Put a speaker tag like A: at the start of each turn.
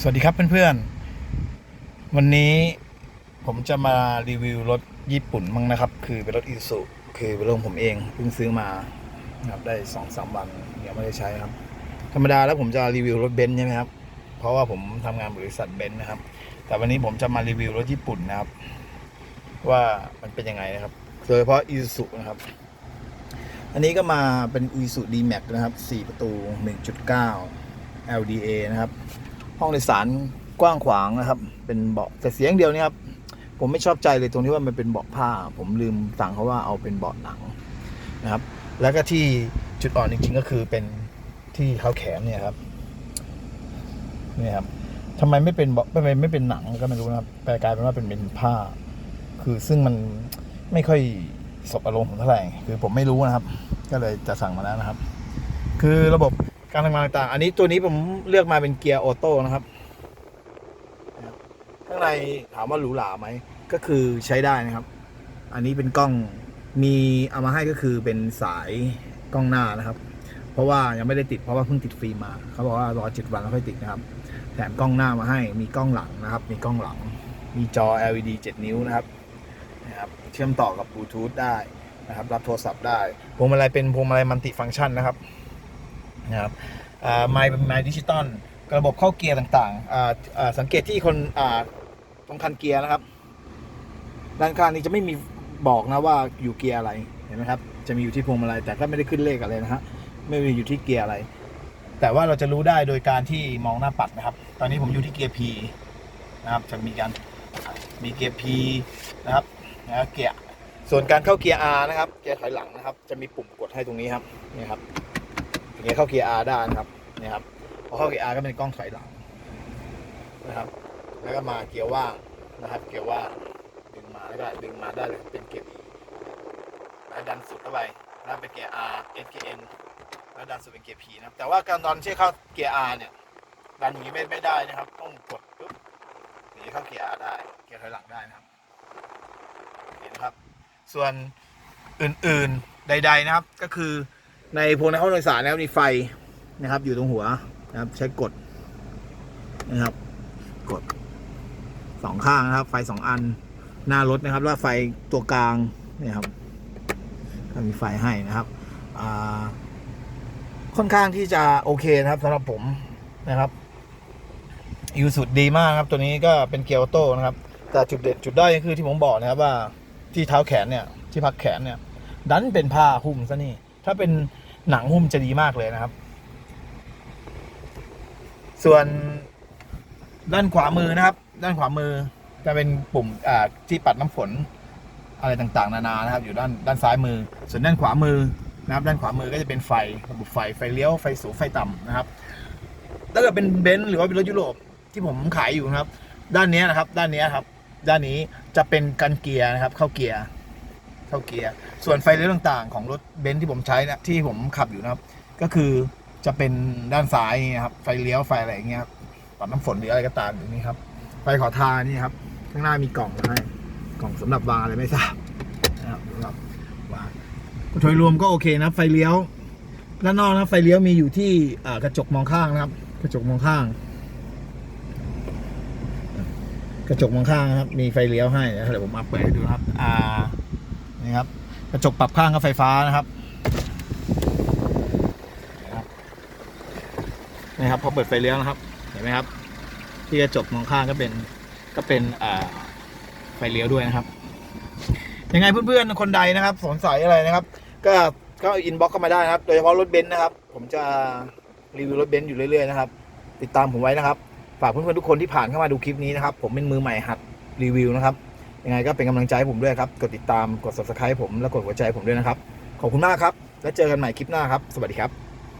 A: สวัสดีครับเพื่อนๆ วันนี้ผมจะมารีวิวรถญี่ปุ่นมั้งนะครับ คือเป็นรถอีซูคือเป็นรถของผมเองเพิ่งซื้อมาครับได้สองสามวันยังไม่ได้ใช้ครับ ธรรมดาแล้วผมจะรีวิวรถเบนซ์ใช่ไหมครับ เพราะว่าผมทำงานบริษัทเบนซ์นะครับ แต่วันนี้ผมจะมารีวิวรถญี่ปุ่นนะครับ ว่ามันเป็นยังไงนะครับโดยเฉพาะอีซูนะครับ อันนี้ก็มาเป็น i s u d m a x นะครับ4ประตู 1.9 LDA นะครับ ห้องโดยสารกว้างขวางนะครับ เป็นเบาะแต่เสียงเดียวนี่ครับผมไม่ชอบใจเลยตรงที่ว่ามันเป็นเบาะผ้า ผมลืมสั่งเขาว่าเอาเป็นเบาะหนังนะครับ แล้วก็ที่จุดอ่อนจริงๆก็คือเป็นที่เขาแขนเนี่ยครับนี่ครับทำไมไม่เป็นเบาะทำไมไม่เป็นหนังก็ไม่รู้นะครับแต่กลายเป็นว่าเป็นเป็นผ้า คือซึ่งมันไม่ค่อยสบอารมณ์ผมเท่าไหร่คือผมไม่รู้นะครับ ก็เลยจะสั่งมาแล้วนะครับ คือระบบ การทำงานต่างๆ อันนี้ตัวนี้ผมเลือกมาเป็นเกียร์ออโต้นะครับ ข้างในถามว่าหรูหราไหม ก็คือใช้ได้นะครับ อันนี้เป็นกล้องมีเอามาให้ก็คือเป็นสายกล้องหน้านะครับ เพราะว่ายังไม่ได้ติดเพราะว่าเพิ่งติดฟิล์มมา เขาบอกว่ารอเจ็ดวันแล้วค่อยติดนะครับ แถมกล้องหน้ามาให้ มีกล้องหลังนะครับ มีกล้องหลัง มีจอ LED 7 นิ้วนะครับนะครับเชื่อมต่อกับบลูทูธได้นะครับ รับโทรศัพท์ได้ พวงมาลัยเป็นพวงมาลัยมัลติฟังก์ชันนะครับ นะครับไมค์เป็นไมค์ดิจิตอลระบบเข้าเกียร์ต่างๆ สังเกตที่คนตรงคันเกียร์นะครับ ด้านข้างนี้จะไม่มีบอกนะว่าอยู่เกียร์อะไร เห็นไหมครับ จะมีอยู่ที่พวงมาลัยแต่ก็ไม่ได้ขึ้นเลขอะไรนะฮะ ไม่มีอยู่ที่เกียร์อะไร แต่ว่าเราจะรู้ได้โดยการที่มองหน้าปัดนะครับ ตอนนี้ผมอยู่ที่เกียร์ P นะครับ จะมีการมีเกียร์ P นะครับนะเกียร์ ส่วนการเข้าเกียร์ R นะครับ เกียร์ถอยหลังนะครับ จะมีปุ่มกดให้ตรงนี้ครับ นี่ครับ เงี้ยเข้าเกียร์ R ได้นะครับเนี่ยครับพอเข้าเกียร์ R ก็เป็นกล้องถอยหลังนะครับ แล้วก็มาเกียร์ว่างนะครับ เกียร์ว่างดึงมาแล้วก็ดึงมาได้เลยเป็นเกียร์ E แล้วดันสุดเข้าไปแล้วเป็นเกียร์ R SKN แล้วดันสุดเป็นเกียร์ P นะแต่ว่าการตอนที่เข้าเกียร์ R เนี่ยดันอย่างนี้ไม่ไม่ได้นะครับ ต้องกดปุ๊บถึงจะเข้าเกียร์ R ได้ เกียร์ถอยหลังได้นะครับเห็นนะครับ ส่วนอื่นๆใด ๆนะครับก็คือ ในพวงในห้องโดยสารนะครับมีไฟนะครับ อยู่ตรงหัวนะครับ ใช้กดนะครับ กดสองข้างนะครับ ไฟสองอันหน้ารถนะครับ แล้วไฟตัวกลางเนี่ยครับก็มีไฟให้นะครับค่อนข้างที่จะโอเคนะครับสำหรับผมนะครับอยู่สุดดีมากครับ ตัวนี้ก็เป็นเกียร์ออโต้นะครับ แต่จุดเด่นจุดด้อยก็คือที่ผมบอกนะครับว่าที่เท้าแขนเนี่ย ที่พักแขนเนี่ย ดันเป็นผ้าหุ้มซะนี่ ถ้าเป็นหนังหุ้มจะดีมากเลยนะครับ ส่วนด้านขวามือนะครับ ด้านขวามือจะเป็นปุ่มอ่าที่ปัดน้ำฝนอะไรต่างๆ นานานะครับ อยู่ด้านด้านซ้ายมือ ส่วนด้านขวามือนะครับ ด้านขวามือก็จะเป็นไฟระบบไฟไฟเลี้ยวไฟสูงไฟต่ำนะครับถ้าเกิดเป็นเบนซ์หรือว่าเป็นรถยุโรปที่ผมขายอยู่นะครับ ด้านนี้นะครับ ด้านนี้ครับ ด้านนี้จะเป็นกันเกียร์นะครับ เข้าเกียร์ เข้าเกียร์ ส่วนไฟเลี้ยวต่างๆ ของรถเบนซ์ที่ผมใช้นะที่ผมขับอยู่นะครับ ก็คือจะเป็นด้านซ้ายนี่ครับ ไฟเลี้ยวไฟอะไรอย่างเงี้ยครับปัดน้ำฝนหรืออะไรก็ตามอยู่นี่ครับ ไฟขอทานี่ครับ ข้างหน้ามีกล่องให้ กล่องสำหรับวางอะไรไม่ทราบนะครับสำหรับวางโดยรวมก็โอเคนะไฟเลี้ยว ด้านนอกนะไฟเลี้ยวมีอยู่ที่กระจกมองข้างนะครับ กระจกมองข้าง กระจกมองข้างนะครับ มีไฟเลี้ยวให้เดี๋ยวผมมาเปิดให้ดูครับ อ่า นี่ครับกระจกปรับข้างก็ไฟฟ้านะครับนะครับนี่ครับพอเปิดไฟเลี้ยวนะครับเห็นไหมครับ ที่กระจกมองข้างก็เป็นก็เป็นไฟเลี้ยวด้วยนะครับยังไงเพื่อนๆคนใดนะครับ สงสัยอะไรนะครับ ก็ก็อินบ็อกเข้ามาได้นะครับ โดยเฉพาะรถเบนซ์นะครับ ผมจะรีวิวรถเบนซ์อยู่เรื่อยๆนะครับติดตามผมไว้นะครับ ฝากเพื่อนๆทุกคนที่ผ่านเข้ามาดูคลิปนี้นะครับ ผมเป็นมือใหม่หัดรีวิวนะครับ ยังไงก็เป็นกำลังใจให้ผมด้วยครับ กดติดตามกด subscribe ผมและกดหัวใจผมด้วยนะครับ ขอบคุณมากครับ แล้วเจอกันใหม่คลิปหน้าครับ สวัสดีครับ